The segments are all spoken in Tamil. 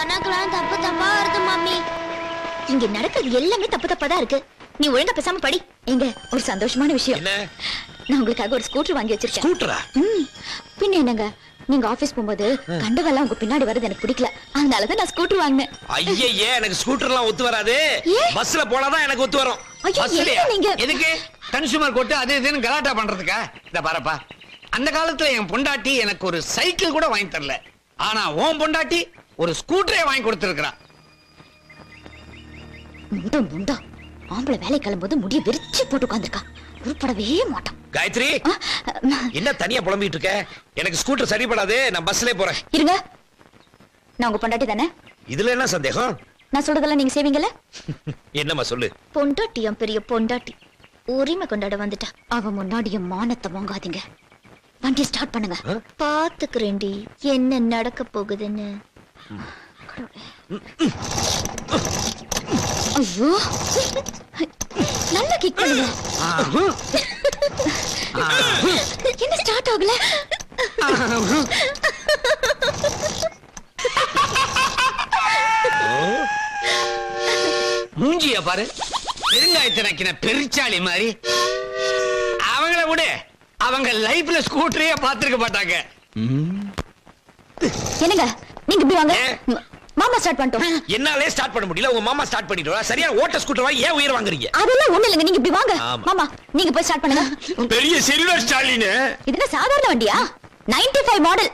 கணக்கெல்லாம் தப்பு தப்பா வருது மம்மி. இங்க நடக்கிறது எல்லாமே தப்பு தப்பா தான் இருக்கு. நீ ஒழுங்கா பேசாம படி. எங்க ஒரு சந்தோஷமான விஷயம். என்ன? நான் உங்களுக்காக ஒரு ஸ்கூட்டர் வாங்கி வச்சிருக்கேன். ஸ்கூட்டரா ம், பின்ன என்னங்க நீங்க ஆபீஸ் போகும்போது கண்டவெல்லாம் உங்க பின்னாடி வரது எனக்கு பிடிக்கல. அதனாலதான் நான் ஸ்கூட்டர் வாங்கினேன். ஐயே எனக்கு ஸ்கூட்டர்லாம் ஒத்து வராது? பஸ்ல போனாதான் எனக்கு ஒத்து வரும். நீங்க? எதுக்கு? கன்சூமர் கோர்ட்டு அது இதுன்னு கலாட்டா பண்றதுக்கா? இந்த பாருப்பா. அந்த காலத்துல என் பொண்டாட்டி எனக்கு ஒரு சைக்கிள் கூட வாங்கி தரல. ஆனா உன் பொண்டாட்டி ஒரு ஸ்கூட்டரே வாங்கி கொடுத்திருக்கிறா முண்டா முண்டா. ஆம்பளை வேலை கிளம்பும்போது முடிய விரிச்சு போட்டு உட்காந்துருக்கா உருப்படவே மாட்டான். காயத்ரி என்ன தனியா புலம்பிட்டு இருக்க? எனக்கு ஸ்கூட்டர் சரிப்படாது நான் பஸ்லயே போறேன். இருங்க. நான் உங்க பொண்டாட்டி தானே? இதுல என்ன சந்தேகம்? நான் சொல்றதெல்லாம் நீங்க செய்வீங்கல்ல? என்னம்மா சொல்லு? பொண்டாட்டியம் பெரிய பொண்டாட்டி. உரிமை கொண்டாட வந்துட்டா. அவ முன்னாடி என் மானத்தை வாங்காதீங்க. வண்டியை ஸ்டார்ட் பண்ணுங்க? பாத்துக்கிறேன்டி என்ன நடக்க போகுதுன்னு. ஐயோ நல்லா கிக் பண்ணுங்க என்ன ஸ்டார்ட் ஆகல மூஞ்சிய பாரு பெருங்காயத்தை நக்கின பெருச்சாளி மாதிரி அவங்கள விட அவங்க லைஃப்ல ஸ்கூட்டரே பார்த்திருக்க மாட்டாங்க என்னங்க நீங்க இப்படி வாங்க. மாமா ஸ்டார்ட் பண்ணிட்டோம். என்னாலே ஸ்டார்ட் பண்ண முடியல. உங்க மாமா ஸ்டார்ட் பண்ணிட்டு சரியான ஓட்ட ஸ்கூட்டர் வாங்கி ஏன் உயிர் வாங்குறீங்க? அதெல்லாம் ஒண்ணு இல்லைங்க. நீங்க இப்படி வாங்க. மாமா நீங்க போய் ஸ்டார்ட் பண்ணுங்க. பெரிய சில்வர் ஸ்டாலின். இது என்ன சாதாரண வண்டியா? 95 ஃபைவ் மாடல்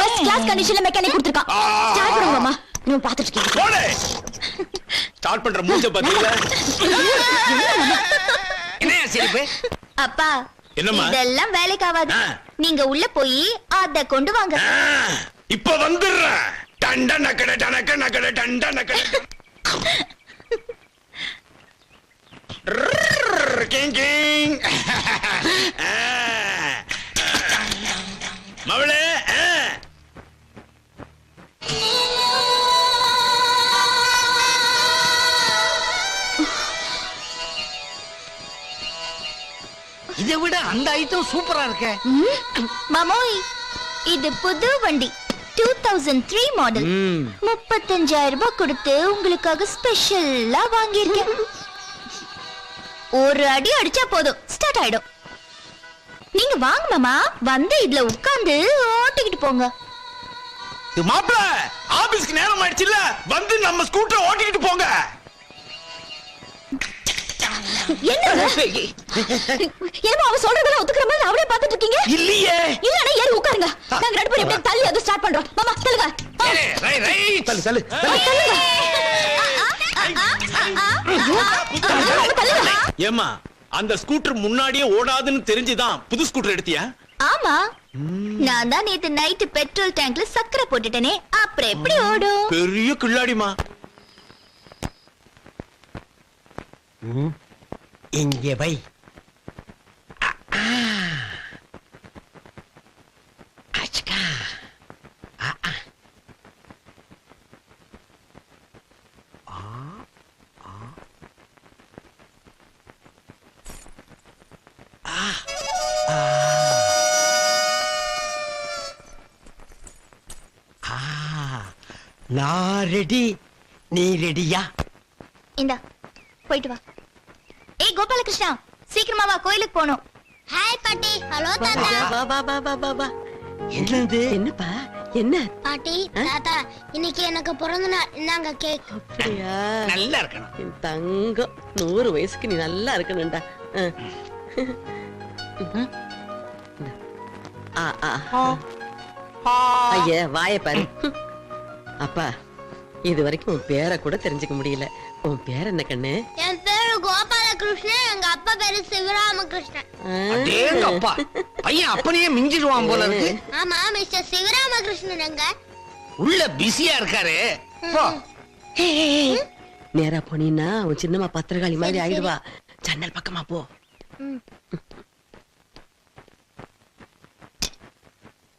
ஃபர்ஸ்ட் கிளாஸ் கண்டிஷன்ல மெக்கானிக் கொடுத்துருக்கான். ஸ்டார்ட் பண்ணுங்க மாமா. நீங்க பாத்துட்டு இருக்கீங்க. போடு. ஸ்டார்ட் பண்ற மூஞ்ச பாத்தீங்களா என்னையா சிரிப்பு? அப்பா என்னம்மா? இதெல்லாம் வேலைக்கு ஆகாது. நீங்க உள்ள போய் அத கொண்டு வாங்க. இப்ப வந்துடுறேன் டண்ட நக்கட டனக்க நக்கட டண்ட நக்கட. மவளே. இதை விட அந்த ஐட்டம் சூப்பரா இருக்க. மாமோய் இது புது வண்டி. டூ தௌசண்ட் த்ரீ மாடல் முப்பத்தஞ்சாயிரம் ரூபாய் கொடுத்து உங்களுக்காக ஸ்பெஷலா வாங்கியிருக்கேன். ஒரு அடி அடிச்சா போதும். ஸ்டார்ட் ஆயிடும். நீங்க வாங்க மாமா. வந்து இதுல உட்கார்ந்து ஓட்டிக்கிட்டு போங்க. மாப்பிள ஆபீஸ்க்கு நேரம் ஆயிடுச்சுல்ல வந்து நம்ம ஸ்கூட்டர் ஓட்டிக்கிட்டு போங்க. என்ன என்னமோ அவன் சொல்றதெல்லாம் ஒத்துக்கிற மாதிரி அவரே பார்த்துட்டு இருக்கீங்க இல்லையே இல்லனா ஏறி உட்காருங்க நாங்க ரெண்டு பேரும் எப்படியும் தள்ளி அது ஸ்டார்ட் பண்றோம் மாமா தள்ளுங்க ரை- ரைட். தள்ளு தள்ளு தள்ளுங்க ஏமா அந்த ஸ்கூட்டர் முன்னாடியே ஓடாதுன்னு தெரிஞ்சுதான் புது ஸ்கூட்டர் எடுத்தியா ஆமா நான் தான் நேத்து நைட்டு பெட்ரோல் டேங்க்ல சக்கரை போட்டுட்டேனே அப்புறம் எப்படி ஓடும் பெரிய கில்லாடிமா இங்க வை நான் ரெடி நீ ரெடியா இந்தா போயிட்டு வா. ஏய் கோபாலகிருஷ்ணா சீக்கிரமா வா கோயிலுக்கு போகணும். ஹாய் பாட்டி. ஹலோ தாத்தா. வா வா வா வா வா வா. என்னது? என்னப்பா? என்ன? பாட்டி தாத்தா இன்னைக்கு எனக்கு பிறந்த நாள். இந்தாங்க கேக் அப்படியா? நல்லா இருக்கணும். என் தங்கம். நூறு வயசுக்கு நீ நல்லா இருக்கணும்டா. ஆ, ஆ. ஐயா வாய பாரு. அப்பா இது வரைக்கும் உன் பேரை கூட தெரிஞ்சுக்க முடியல. உன் பேர் என்ன கண்ணு? என் பேரு கோபாலகிருஷ்ணன் எங்க அப்பா பேரு சிவராமகிருஷ்ணன். அப்பா? பையன் அப்பனையே மிஞ்சிடுவான் போல இருக்கு. ஆமா மிஸ்டர் சிவராமகிருஷ்ணன் எங்க? உள்ள பிஸியா இருக்காரு. போ. நேரா போனீன்னா உன் சின்னம்மா பத்திரகாளி மாதிரி ஆயிடுவா. ஜன்னல் பக்கமா போ.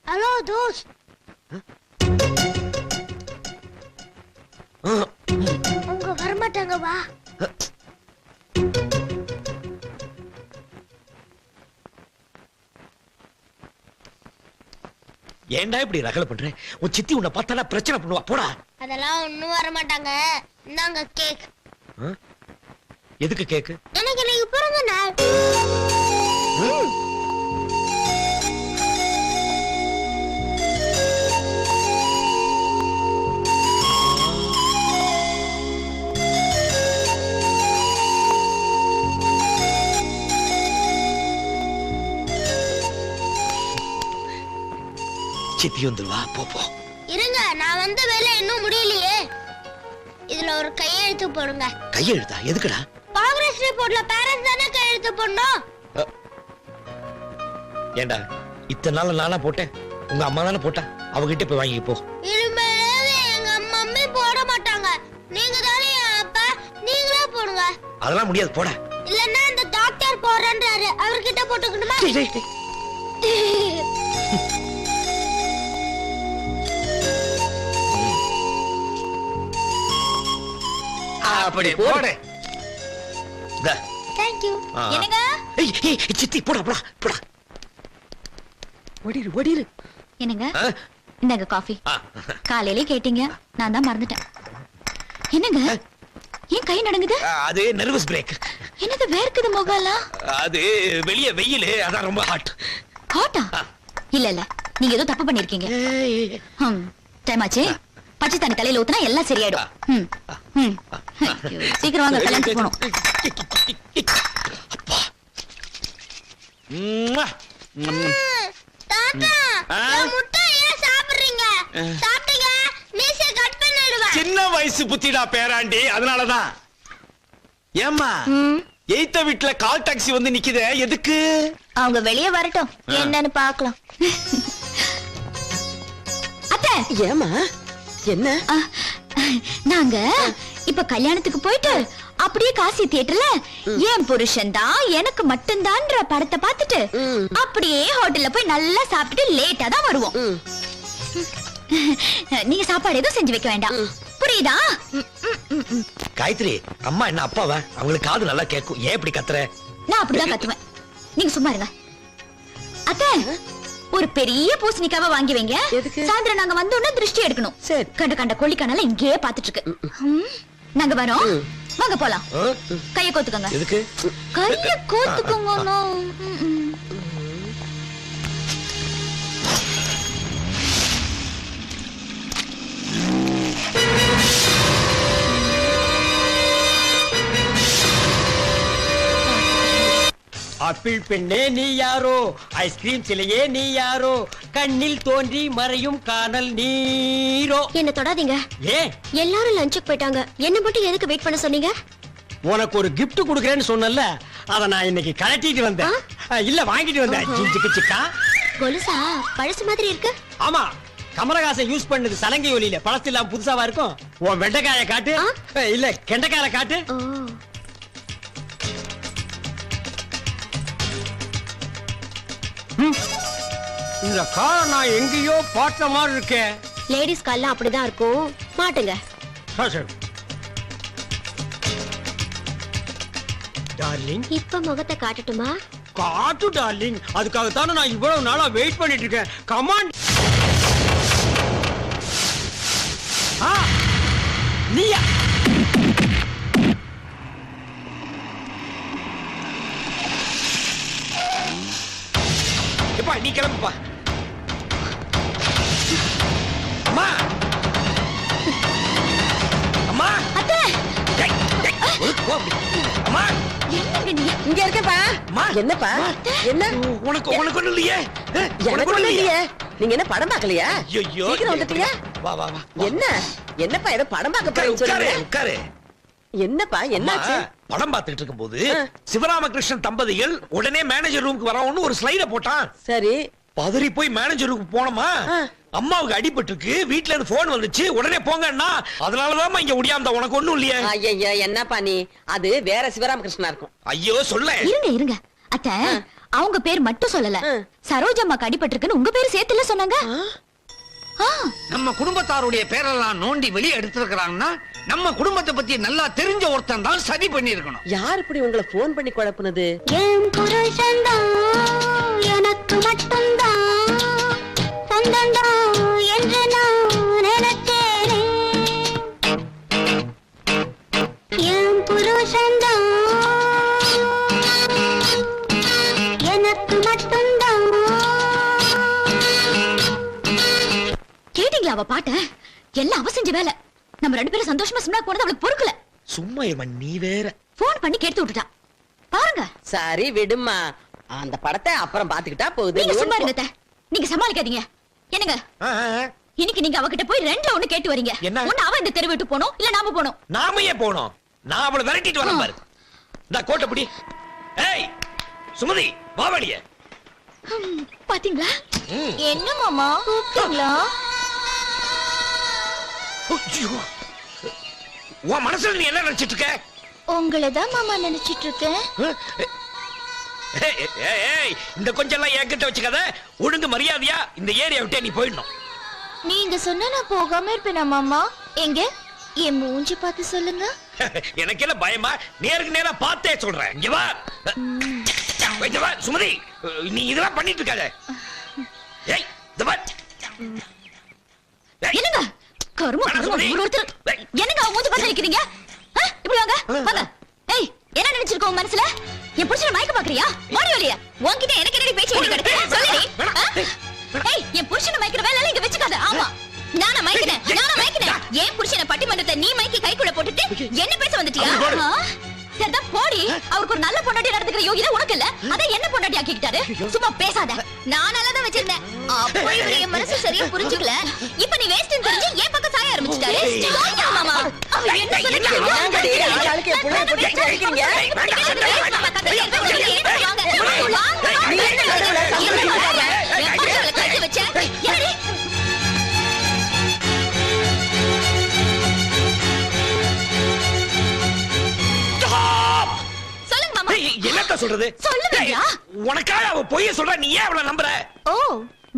ஹலோ தோஸ். வரமாட்டாங்க வா ஏன்டா இப்படி ரகல பண்ற? உன் சித்தி உன்னை பார்த்தானா பிரச்சனை பண்ணுவா. போடா. அதெல்லாம் ஒண்ணும் வர மாட்டாங்க. இந்தாங்க கேக் எதுக்கு கேக்கு எனக்கு இன்னைக்கு பிறந்த நாள். சித்தி வந்துருவா போ போ. இருங்க நான் வந்த வேலை இன்னும் முடியலையே. இதுல ஒரு கையெழுத்து போடுங்க. கையெழுத்தா எதுக்குடா? ப்ராக்ரஸ் ரிப்போர்ட்ல பேரண்ட்ஸ் தானே கையெழுத்து போடணும்? ஏண்டா இத்தனை நாள் நானா போட்டேன். உங்க அம்மா தானே போட்டா? அவகிட்ட போய் வாங்கி போ. இனிமேலாவது எங்க மம்மி போட மாட்டாங்க. நீங்க தானே என் அப்பா? நீங்களே போடுங்க. அதெல்லாம் முடியாது போட. இல்லன்னா இந்த டாக்டர் போடுறேன்றாரு. அவர்கிட்ட போட்டுக்கணுமா? அப்படி போடு. என்னங்க? ஏய், ஏய், சித்தி போடா போடா போடா. ஓடிரு ஓடிரு என்னங்க? இந்தாங்க காஃபி. காலையிலே கேட்டீங்க. நான் தான் மறந்துட்டேன். என்னங்க? ஏன் கை நடங்குது? அது நர்வஸ் பிரேக் என்னது வேர்க்குது முகம்லாம்? அது வெளிய வெயில். அதான் ரொம்ப ஹாட் ஹாட்டா இல்ல இல்ல. நீங்க ஏதோ தப்பு பண்ணிருக்கீங்க. ஹம். டைம் ஆச்சு? பச்சை தண்ணி தலையில ஊத்துனா எல்லாம் சரியாயிடும். ம், ம். ஐயோ, சீக்கிரம் வாங்க கல்யாணத்துக்கு போகணும். அப்பா. ம்மா. ம். தாத்தா ஆ? என் முட்டை ஏன் சாப்பிடுறீங்க? சாப்பிட்டீங்க? மீச கட் பண்ணிடுவேன். சின்ன வயசு புத்திடா பேராண்டி அதனாலதான். ஏம்மா ம், எய்த்த வீட்டுல கால் டாக்ஸி வந்து நிக்குதே எதுக்கு? அவங்க வெளியே வரட்டும். என்னன்னு பார்க்கலாம். அத்தை! ஏமா என்ன? நாங்க இப்ப கல்யாணத்துக்கு போயிட்டு அப்படியே காசி தியேட்டர்ல என் புருஷன் தான் எனக்கு மட்டும்தான்ற படத்தை பார்த்துட்டு. அப்படியே ஹோட்டல்ல போய் நல்லா சாப்பிட்டுட்டு லேட்டா தான் வருவோம். நீங்க சாப்பாடு எதுவும் செஞ்சு வைக்க வேண்டாம். புரியுதா? காயத்ரி அம்மா என்ன அப்பாவா? அவங்களுக்கு காது நல்லா கேட்கும். ஏன் இப்படி கத்துற? நான் அப்படிதான் கத்துவேன். நீங்க சும்மா இருங்க. அத்தை ஒரு பெரிய பூசணிக்காவை வாங்கி வைங்க? சாயந்தரம் நாங்க வந்த உடனே திருஷ்டி எடுக்கணும். சரி. கண்ட கண்ட கொல்லிக்கனால இங்கேயே பாத்துட்டு இருக்கு நாங்க வரோம். வாங்க போலாம்? கைய கோத்துக்கங்க. கைய கோத்துக்கோங்க ஆப்பிள் பெண்ணே நீ யாரோ? ஐஸ்கிரீம் சிலையே நீ யாரோ? கண்ணில் தோன்றி மறையும் காணல் நீரோ? என்ன தொடாதீங்க. ஏன்? எல்லாரும் லஞ்சுக்கு போயிட்டாங்க. என்ன மட்டும் எதுக்கு வெயிட் பண்ண சொன்னீங்க? உனக்கு ஒரு gift கொடுக்கறேன்னு சொன்னல அத நான் இன்னைக்கு கலட்டிட்டு வந்தேன். இல்ல வாங்கிட்டு வந்தேன். ஜிஞ்சுக்கு சிக்கா கொலுசா பழசு மாதிரி இருக்கு. ஆமா கமலஹாசன் யூஸ் பண்ணது சலங்கை ஒலியில. பழசு இல்லாம புதுசாவா இருக்கும்? உன் வெண்டைக்காய காட்டு. இல்ல கெண்டைக்காய காட்டு. இந்த காரை நான் எங்கேயோ பார்த்த மாதிரி இருக்கேன் லேடிஸ் கால்லாம் அப்படிதான் இருக்கும். மாட்டுங்க. டார்லிங் இப்ப முகத்தை காட்டட்டுமா? காட்டு டார்லிங் அதுக்காகத்தானே நான் இவ்வளவு நாளா வெயிட் பண்ணிட்டு இருக்கேன். கமான் என்னப்பா? என்ன? உனக்கு உனக்கு ஒண்ணும் இல்லையே? எனக்கு ஒண்ணும் இல்லையே? நீங்க என்ன படம் பார்க்கலையா? ஐயோ சீக்கிரம் வந்துட்டீங்க. வா வா வா என்ன? என்னப்பா ஏதோ படம் பார்க்க உட்காரு போறேன்னு உட்காரு சொல்லுங்க உட்காரு. என்னப்பா என்னாச்சு? படம் பார்த்துட்டு இருக்கும்போது. சிவராமகிருஷ்ணன் தம்பதிகள் உடனே மேனேஜர் ரூமுக்கு வரவுன்னு ஒரு ஸ்லைட போட்டான். சரி. பதறி போய் மேனேஜர் ரூமுக்கு போனோமா. அம்மாவுக்கு அடிபட்டிருக்கு வீட்ல இருந்து போன் வந்துச்சு. உடனே போங்கன்னா அதனாலதான் இங்க முடியாம உனக்கு ஒண்ணும் இல்லையே. ஐயா என்னப்பா நீ? அது வேற சிவராமகிருஷ்ணா இருக்கும். ஐயோ சொல்ல. இருங்க இருங்க. அத்தை அவங்க பேர் மட்டும் சொல்லல. சரோஜம்மாக்கு அடிபட்டிருக்குன்னு உங்க பேர் சேர்த்துல சொன்னாங்க. ஆ, நம்ம குடும்பத்தாருடைய பேரெல்லாம் நோண்டி வெளியே எடுத்திருக்கிறாங்கன்னா நம்ம குடும்பத்தை பத்தி நல்லா தெரிஞ்ச ஒருத்தன் தான் சரி பண்ணிருக்கணும் யார் இப்படி உங்களை போன் பண்ணி குழப்புனது? என் புருஷன் எனக்கு மட்டும்தான். இருமா நீ வேற. போன் பண்ணி கேட்டு விட்டுட்டா. பாருங்க. சரி விடுமா அந்த படத்தை அப்புறம் பாத்துக்கிட்டா போகுது. நீங்க சும்மா இருங்க. நீங்க சமாளிக்காதீங்க. என்னங்க. இன்னைக்கு நீங்க அவகிட்ட போய் ரெண்டுல ஒண்ணு கேட்டு வரீங்க? ஒண்ணு அவ இந்த தெரு விட்டு போனோம் இல்ல நாம போனோம்? நாம ஏன் போனோம்? நான் அவளை விரட்டிட்டு வரேன் பாரு. இந்த கோட்டை பிடி. ஏய் சுமதி வாவலிய பாத்தீங்களா? ம். என்ன மாமா? கூப்பிட்டீங்களா. உன் மனசுல நீ என்ன நினைச்சிட்டு இருக்க? உங்களை தான் மாமா நினைச்சிட்டு இருக்கேன். ஏய், இந்த கொஞ்சம் எல்லாம் என்கிட்ட வச்சுக்காத. ஒழுங்கு மரியாதையா இந்த ஏரியா விட்டே நீ போயிடணும். நீங்க சொன்னா நான் போகாம இருப்பேனா மாமா? எங்க? என் மூஞ்சி பார்த்து சொல்லுங்க. எனக்கு என்ன பயமா? நேருக்கு நேரா பார்த்தே சொல்றேன். இங்க வா. இங்க வா சுமதி. நீ இதெல்லாம் பண்ணிட்டு இருக்காத. ஏய் இந்த வா என்னங்க? கரும கரும ஒருத்தர். என்னங்க அவன் மூஞ்சி பார்த்து நிக்கிறீங்க? இப்படி வாங்க வாங்க. ஏய் என்ன நினைச்சிருக்க உன் மனசுல? என் புருஷனை மயக்க பாக்குறியா மாடி வழியா உன்கிட்ட எனக்கு என்னடி பேச்சு வழி கிடக்கு சொல்லுடி ஆ? ஏய் என் புருஷனை மயக்கிற வேலை இங்க வச்சுக்காத. ஆமா. நானா மயக்கினேன். நானா மயக்கினேன். என் புருஷனை பட்டிமன்றத்தை நீ மயக்கி கைக்குள்ள போட்டுட்டு என்ன பேச வந்துட்டியா? போடு. அவருக்கு ஒரு நல்ல பொண்டாட்டி நடந்துக்கிற யோகிதை உனக்கு இல்ல அதான் என்ன பொண்டாட்டி ஆக்கிக்கிட்டாரு சும்மா பேசாத நான் நல்லா தான் வச்சிருந்தேன் அப்போ இவரு என் மனசு சரியா புரிஞ்சுக்கல இப்ப நீ வேஸ்ட் தெரிஞ்சு என் பக்கம் சாய ஆரம்பிச்சிட்டாரு மாமா அவர் என்ன சொல்றது. ஏய், உனக்காக அவ பொய்ய சொல்ற நீ ஏன் அவளை நம்புற? ஓ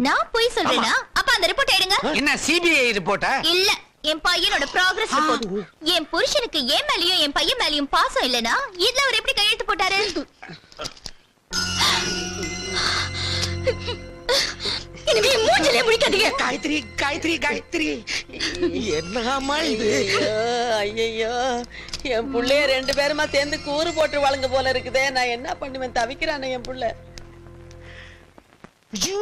நான் போய் சொல்றேனா? அப்ப அந்த ரிப்போர்ட் எடுங்க. என்ன சிபிஐ ரிப்போர்ட்டா இல்ல என் பையனோட ப்ராக்ரஸ் ரிப்போர்ட் என் புருஷனுக்கு என் மேலயும் என் பையன் மேலயும் பாசம் இல்லனா இதுல அவர் எப்படி கையெழுத்து போட்டாரு? இனிமே என் மூஞ்சிலே முடிக்காதீங்க காயத்ரி காயத்ரி காயத்ரி. என்னமா இது? ஐயோ என் புள்ளைய ரெண்டு பேருமா சேர்ந்து கூறு போட்டு வழங்க போல இருக்குதே. நான் என்ன பண்ணுவேன்? தவிக்கிறானே என் புள்ள. ஐயோ!